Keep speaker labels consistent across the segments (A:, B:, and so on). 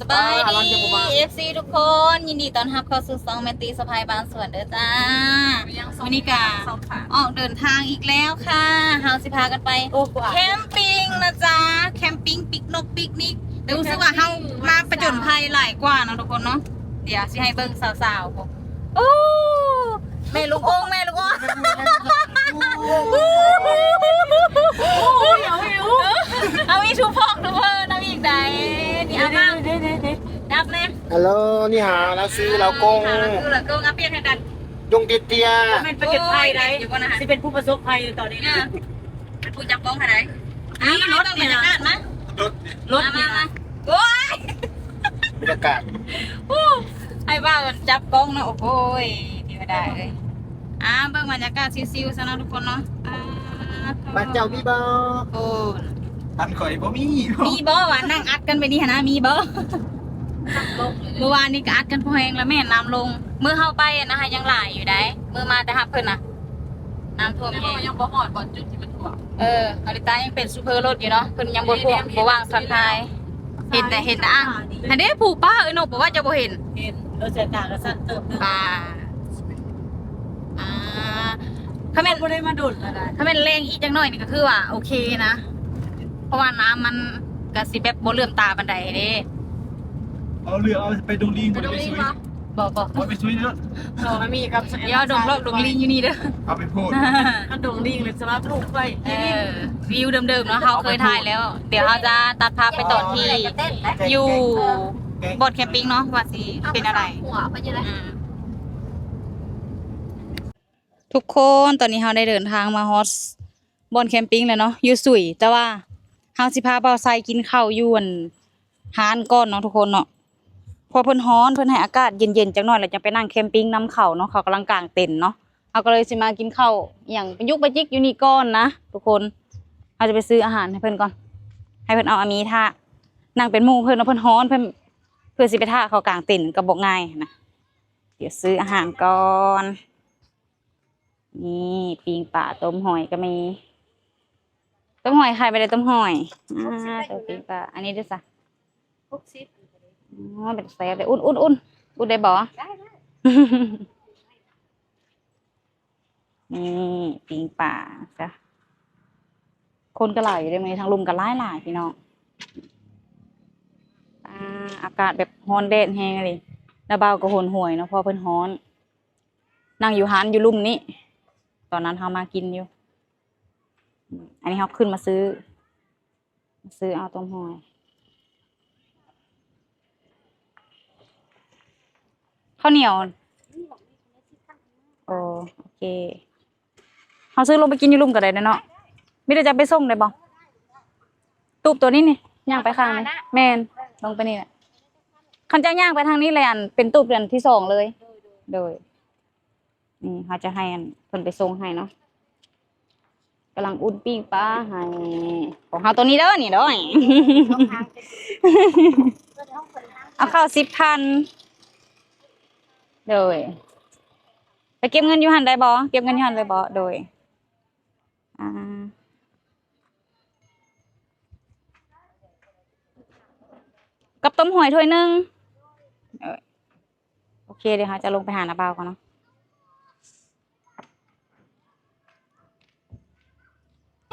A: สบายดี FC ทุกคน ยินดีต้อนรับเข้าสู่ซองแมนตีสะพายบางส่วนเด้อจ้าวันนี้กาออกเดินทางอีกแล้วค่ะเฮาสิพากันไป
B: โอ้กว่า
A: แคมปิ้งนะจ๊ะแคมปิ้งปิกนกปิกนิกแต่รู้สึกว่าเฮามาประจนภัยหลายกว่าเนาะทุกคนเนาะเดี๋ยวสิให้เบิ่งสาวๆผมโอ้แม่ลูกองค์แม่ลูกองค์เอาอีชูพอกดูเพิ่นเอาอีกใดนี่เอามาดับแน่
C: ฮัลโหลนี่หาแล้วซื้อเรากง
A: คือละกงเอาเปลี่ยนให้กัน
C: ยงเตียเตีย
B: เป็นประเก็บภัยได้
A: อยู่บนอาหาร
B: สิเป็นผู้ประสบภัยตอนนี้
A: เนี่ย
B: นะ
A: เป็นผู้จับกล้องให้ไหนอะรถบรรยากาศนะ
B: รถ
A: มา
B: เนี่
A: มายมาโอ้ย
C: บรรยากาศ
A: อู้ให้บ้ามันจับกล้องนะโอ้โหยที่ไม่ได้เลยอ่าเบิ่งบรรยากาศซิวๆซะนะทุกคนเนาะอ่า
C: บ้านเจ้าพี่บอ
A: โอ้
D: ทันข่อยบ่มี
A: มีบ่วะนั่งอัดกันไปนี่หนนะมีบ่ เมื่อวานนี้ก็อัดกันพอแหงแล้วแม่น้ำลงเมื่อเข้าไปอะนะคะยังหลายอยู่ได้เมื่อมาแต่ฮับเพิ่นน่ะ น้ำท่วมแห้ง
B: ยังบ่หอดบ่จุดที่มันท่วม
A: เอออาริตายังเป็นซูเปอร์รถอยู่เนาะเพิ่นยังบ่ท่วมบ่ว่างทันทาย เห็นแต่เห็นแต่อ่างอันนี้ผูกป้าเอ้ยนกบอกว่าจะบ่เห็น
B: เห็นเออเสียตาก็สั่นเติมนึง
A: ป้าอ่าถ้าแม่น
B: บ่ได้มาดุดอะไร
A: ถ้าแม่นแรงอีกจังหน่อยนี่ก็คือว่า โอเคนะ เพราะว่าน้ำมันก็สิแบบบ่เลื่อมตาปานใดเด้
D: เอาเรือเอาไปดงลิงไปซุย
A: บ่บ่
D: เอาไปซุยเด้อ
B: เราไม่มีกับ
A: เดี๋ยวดงรอบดงลิงอยู่นี่เด้อ
D: เอาไปโพด
B: ถ้าดงลิงเลยสำหรับลูกไป
A: เออวิวเดิมๆเนาะเขาเคยถ่ายแล้ว เดี๋ยวเราจะตัดภาพไปตอนที่อยู่บนแคมปิ้งเนาะว่าสิเป็นอะไรอืมทุกคนตอนนี้เราได้เดินทางมาฮอสบนแคมปิ้งแล้วเนาะอยู่สุยแต่ว่าเฮาสิพาเบาไซกินข้าวอยวนฮานก่อนเนาะทุกคนเนาะเพอเพิ่นฮ้อนเพิ่นให้อากาศเย็นๆจังหน่อยแล้วจะไปนั่งแคมปิ้งน้ำเขาเนาะเขากำลังกางเต็นท์เนาะเอาก็เลยสิมากินข้าวอย่างเป็นยุกไปจิกอยู่นี่ก่อนนะทุกคนเราจะไปซื้ออาหารให้เพิ่นก่อน ให้เพิ่นเอาอามีท่านั่งเป็นมู่เพิ่นเนาะเพิ่นฮ้อนเพิ่นเพื่อสิไปท่าเขากางเต็นท์ก็บอกง่ายนะเดี๋ยวซื้ออาหารก่อนนี่ปิงป่าต้มหอยก็มีต้มหอยใครไปเลยต้มหอยอ่าตัวปิงป่าอันนี้ด้วยซะ อ๋อเป็นแซ่บเลยอุ่นอุ่นอุ่นอุ่นได้บ่ได้ได้นี่ปิงป่าจ้ะคนก็หลายอยู่ได้ไหมทางลุมก็หลายหลายพี่น้องอากาศแบบฮ้อนแดดแห้งเลยแล้วเบาก็หนห่วยเนาะพอเพิ่นฮ้อน นั่งอยู่หันอยู่ลุ่มนี้ ตอนนั้นเขามากินอยู่ อันนี้เขาขึ้นมาซื้อ ซื้อเอาต้มหอย ข้าวเหนียวโอโอเคเขาซื้อลงไปกินอยู่ลุ่มกันได้เนาะไม่ได้จะไปส่งได้บ่ตูบตัวนี้นี่ย่างไปข้างนี่แมนลงไปนี่แหละคันเจ้าย่างไปทางนี้เลยอันเป็นตูบเดือนที่สองเลย โดยนี่เขาจะให้อันเพิ่นไปส่งให้เนาะกำลังอุ่นปิ้งปลาให้ของเขาตัวนี้เด้อนี่เด้อเอาเข้าวสิบพัน โดย ไปเก็บเงินอยู่หันได้บ่เก็บเงินอยู่หันเลยบ่โดยอ่ากับต้มหอยถ้วยหนึงเอ้ยโอเคเดี๋ยวเราจะลงไปหาน้าเบาวก่อนเนาะ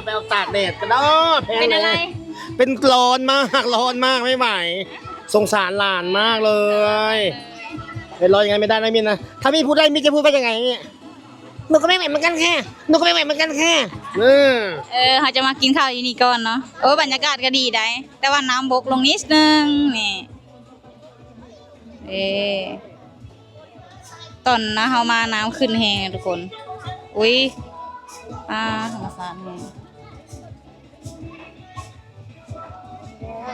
C: ไปเอาตากแดดกันเนาะแพง
A: เป็นอะไร
C: เลยเป็นร้อนมากร้อนมากไม่ไหว สงสารหลานมากเลย เป็นร้อนยังไงไม่ได้นะมินนะ ถ้ามินพูดได้มินจะพูดว่ายังไงเนี่ยหนูก็ไม่ไหวเหมือนกันแค่หนูก็ไม่ไหวเหมือนกันแค่เออ
A: เออเขาจะมากินข้าวที่นี่ก่อนเนาะโอ้บรรยากาศก็ดีได้ แต่ว่าน้ำบกลงนิดนึงนี่เออตอนนะเขามาน้ำขึ้นแหงทุกคน อุ้ยอ่าธรรมศาสตร์แหง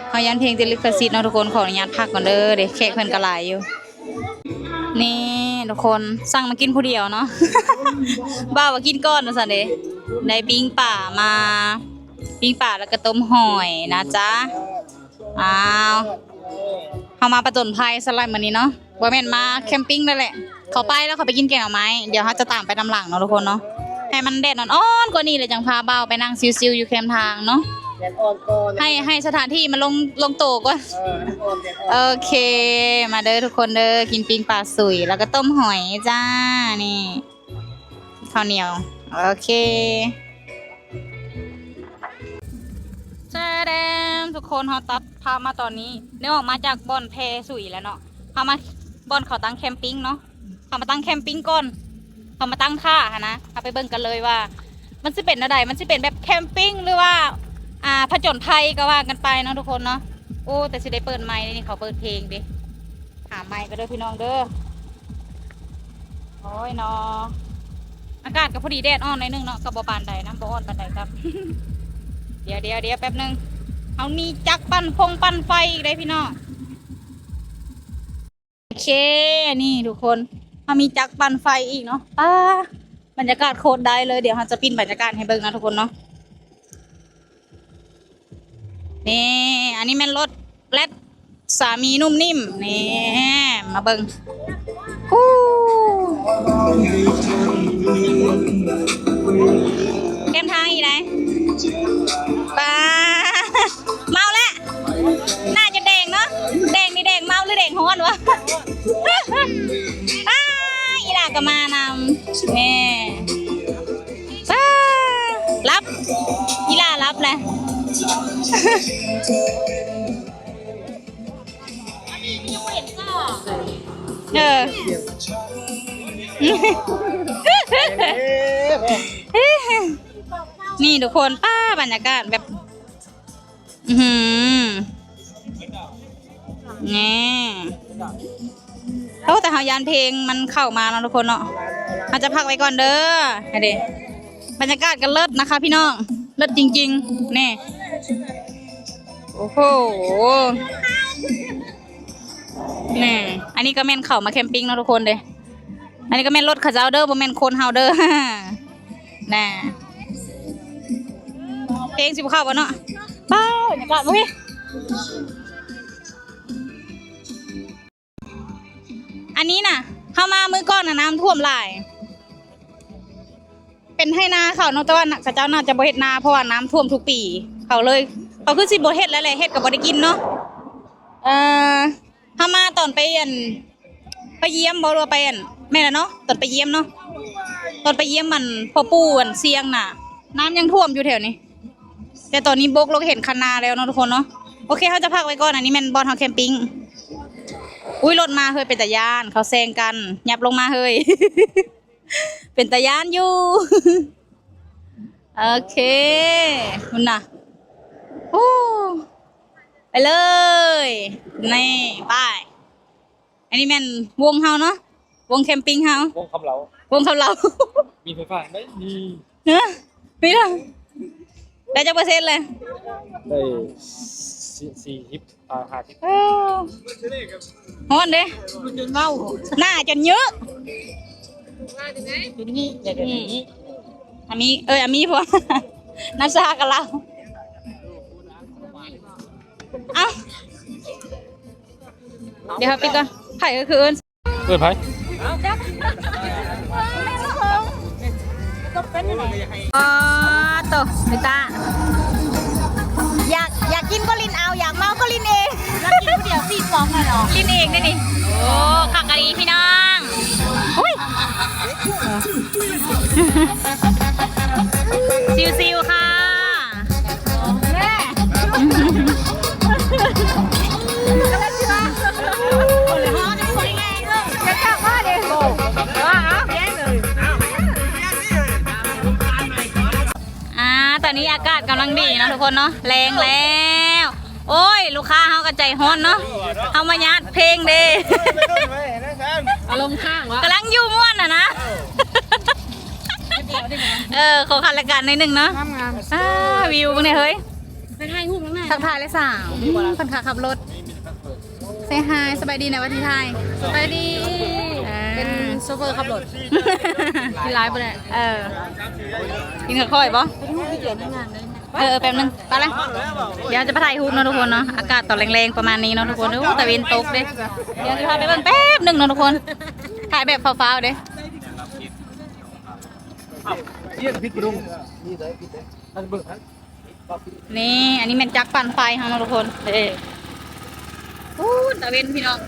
A: เขายันเพลงติดลิขสิทธิ์เนาะทุกคนขออนุญาตพักก่อนเด้อเด็กแขกเพิ่นกระลายอยู่ นี่ทุกคนสั่งมากินผู้เดียวเนาะ บ้าว่ากินก้อนนะสันเดได้ปิ้งป่ามาปิ้งป่าแล้วก็ต้มหอยนะจ๊ะอ้าวเขามาประจนภัยสไลด์มันนี้เนาะบ่แม่นมาแคมปิ้งนั่นแหละเขาไปแล้วเขาไปกินแกงหน่อไม้เดี๋ยวเขาจะตามไปนำหลังเนาะทุกคนเนาะให้มันแดดนอ่อนกว่านี้เลยจังพาเบ้าไปนั่งซิวๆอยู่แคมป์ทางเนาะ
C: ดอ่อนก่อน
A: ให้ให้สถานที่มันลงลงโตก่อน
C: เออแดดอ่อนแดดอ่อน
A: โอเค มาเด้อทุกคนเด้อกินปิ้งปลาสุยแล้วก็ต้มหอยจ้านี่ข้าวเหนียว โอเคแจ้แดมทุกคนเขาตัดพามาตอนนี้เนื่อออกมาจากบ่อนแพสุยแล้วเนาะเขามาบ่อนเขาตั้งแคมปิ้งเนาะเขามาตั้งแคมปิ้งก่อนเขามาตั้งค่าหะนะเอาไปเบิ่งกันเลยว่า มันจะเป็นอะไรมันจะเป็นแบบแคมปิ้งหรือว่า อ่าผจญภัยก็ว่ากันไปเนาะทุกคนเนาะโอ้แต่สิได้เปิดไมค์นี่เขาเปิดเพลงดิหาไมค์ก็เด้อพี่น้องเด้อโอ้ยเนาะอากาศก็พอดีแดดอ่อนหน่อยนึงเนาะก็บ่ปานใดนะบ่อ่อนปานใดครับ เดี๋ยวเดี๋ยวเดี๋ยวแป๊บนึงเอานี่จักปั่นพงปั่นไฟอีกได้พี่น้องโอเคนี่ทุกคนเขามีจักปั่นไฟอีกเนาะป้าบรรยากาศโคตรได้เลยเดี๋ยวเราจะปิ้นบรรยากาศให้เบิ่งนะทุกคนเนาะ นี่อันนี้แม่นรถแรดสามีนุ่มนิ่มนี่มาเบิงฮู้ เออนี่ทุกคนป้าบรรยากาศแบบ อือหือนี่โอ้แต่หายานเพลงมันเข้ามาแล้วทุกคนเนาะเราจะพักไว้ก่อนเด้อให้เดบรรยากาศก็เลิศนะคะพี่น้อง เลิศจริง ๆ นี่ อ้โหนี่อันนี้ก็แม่นเข้ามาแคมปิ้งเนาะทุกคนเลยอันนี้ก็แม่นรถขาเจ้าเด้อบ่แม่นคนเฮาเด้อน่ะเพลงสิบเข้าบ่เนาะป้าบรรยากาศบ่พี่อันนี้น่ะ เข้ามามือก่อนน่ะน้ำท่วมหลาย เป็นให้นาเขาเนาะแต่ว่าเขาเจ้าน่าจะบ่เฮ็ดนาเพราะว่าน้ำท่วมทุกปี เขาเลย เขาคือสิบ่เฮ็ดแล้วแหละเฮ็ดก็บ่ได้กินเนาะเอ่อเข้ามาตอนไปอันไปเยี่ยมบ่รู้ว่าไปอันแม่นละเนาะตอนไปเยี่ยมเนาะตอนไปเยี่ยมมันพ่อปู่อันเสียงน่ะ น้ำยังท่วมอยู่แถวนี้ แต่ตอนนี้บกเราก็เห็นคันนาแล้วเนาะทุกคนเนาะโอเคเขาจะพักไว้ก่อนอันนี้แม่นบอลเฮาแคมปิ้งอุ้ยรถมาเฮ้ยเป็นตะยานเขาแซงกันยับลงมาเฮ้ย เป็นตะยานอยู่ โอเค คุณน่ะ ไปเลย นี่ไปอันนี้แม่นวงเฮาเนาะ วงแคมปิ้งเฮา ว
D: งคำเหลาว
A: งเขาเรา
D: มีไฟฟ้าไหมมี
A: เนอะมีเหรอได้จักเปอร์เซ็นต์เลย
D: ได้สี่สี่ทิปอ่าห้าทิป
A: อ้าวฮอนเด้
B: จนเมา
A: หน้าจนเยอะ
B: อยู่นี่เดี๋ยว
A: อืมอามีเอออามีพอน้ำซากับเรา เอ้าเดี๋ยวครับปิดก่อนไผ่ก็คือเอิ้น
D: เปิดไพ่
A: อ๋อตัวมิตาอยากอยากกินก็ลินเอาอยากเมาก็ลินเองแล้วกินเดี๋ยวสี่ฟองเลยเหรอลินเองนี่นี่โอ้ขักกะดีพี่น้องอุ้ยซิวซิวค่ะแม่ากาศกำลังดีเนาะทุกคนเนาะแรงแล้ว โอ้ย ลูกค้าเขากระใจฮ้อนเนาะเอามายัดเพลงเด้
B: อารมณ์ข้างวะ
A: กำลังอยู่ม่วนอะนะเออขอคันละกันในอยหนึ่งเนาะ
B: งามงาม
A: อ่าวิวเนี่ยเฮ้ย
B: ไปถ่ายรูปข้างใน
A: ทักทายเลยสาวคนขาขับรถเซฮายสบายดีนะวันที่ไทย
B: ไปดี
A: อ่า
B: เป็นโซเฟอร์ขับรถที่ไลฟ์ไปเลย
A: เออกินข้าวค่อยปะ
B: ไปที่ที่เกี่ยวในงานเลย
A: เออแป๊บนึงไปเลยเดี๋ยวจะไปถ่ายรูปเนาะทุกคนเนาะอากาศตอนแรงๆประมาณนี้เนาะทุกคนโอ้แต่เวนตกเด้เดี๋ยวจะพาไปเบิ่งแป๊บหนึ่งเนาะทุกคนถ่ายแบบฟ้าวๆเด้
D: เยี่ยมพิษกรุงนี่เลยพิษเลยท่านเบิกท่าน
A: นี่อันนี้เป็นจักรปั่นไฟค่ะทุกคนเอ้พูดตะเวนพี่น้อง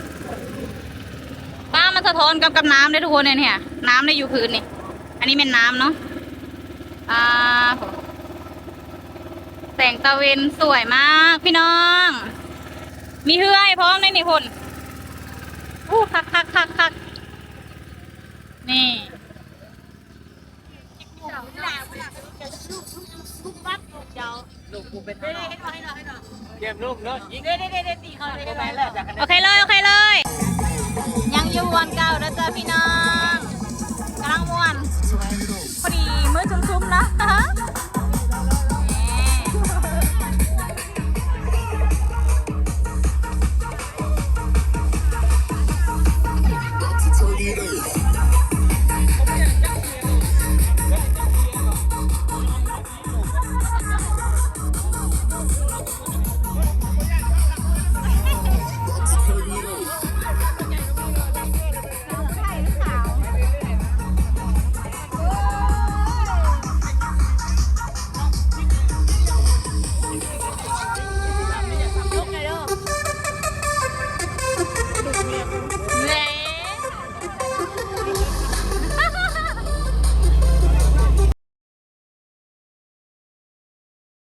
A: ป้ามันสะท้อนกับกับน้ำได้ทุกคนเนี่ยเนี่ยน้ำได้อยู่พื้นนี่อันนี้เป็นน้ำเนาะอ่า แสงตะเวนสวยมากพี่น้อง มีเฮือยพร้อมในนี่ลนอู้คักคักคักคักนี่ลูกกู
B: เป็นให้รอให้รอให้รอเกมลูกเนาะยิงเด้เด้เด้ตีเขาเลย
A: โอเคเลยโอเคเลย ยังอยู่วันเก่านะจ๊ะพี่น้องกำลังม่วนพอดีมือชุ่มๆนะ